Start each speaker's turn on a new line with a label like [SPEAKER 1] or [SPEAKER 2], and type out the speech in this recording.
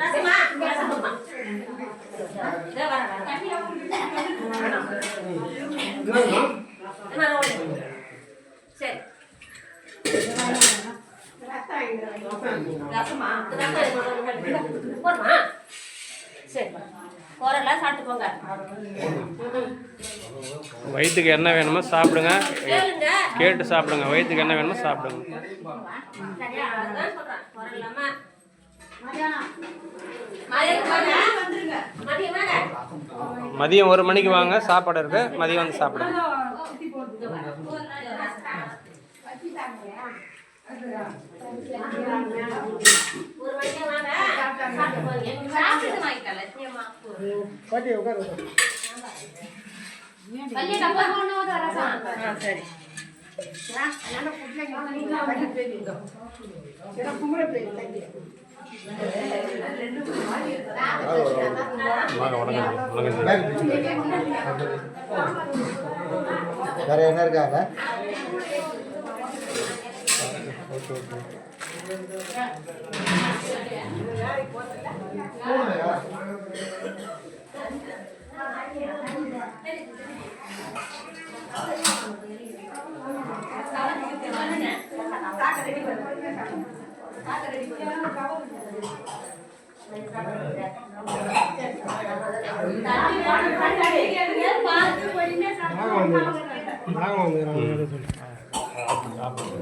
[SPEAKER 1] ரசமா ரசமா. இதோ வரேன், வரேன். அம்மா, ரோடு. சரி ரசமா ரசம் இது கொண்டு வந்து போடுமா சரி
[SPEAKER 2] வயிற்றுக்கு என்ன வேணுமோ சாப்பிடுங்க. கேட்டு சாப்பிடுங்க. வயிற்றுக்கு என்ன வேணுமோ சாப்பிடுங்க.
[SPEAKER 1] மதியம்
[SPEAKER 2] ஒரு மணிக்கு வாங்க. சாப்பாடு இருக்கு. மதியம் வந்து சாப்பிடுங்க.
[SPEAKER 1] ஒரு மணிக்கு வந்து வரசா சரி.
[SPEAKER 3] வேற என்ன இருக்காங்க
[SPEAKER 1] பார்த்து பொறுமையா சாப்பிட்டு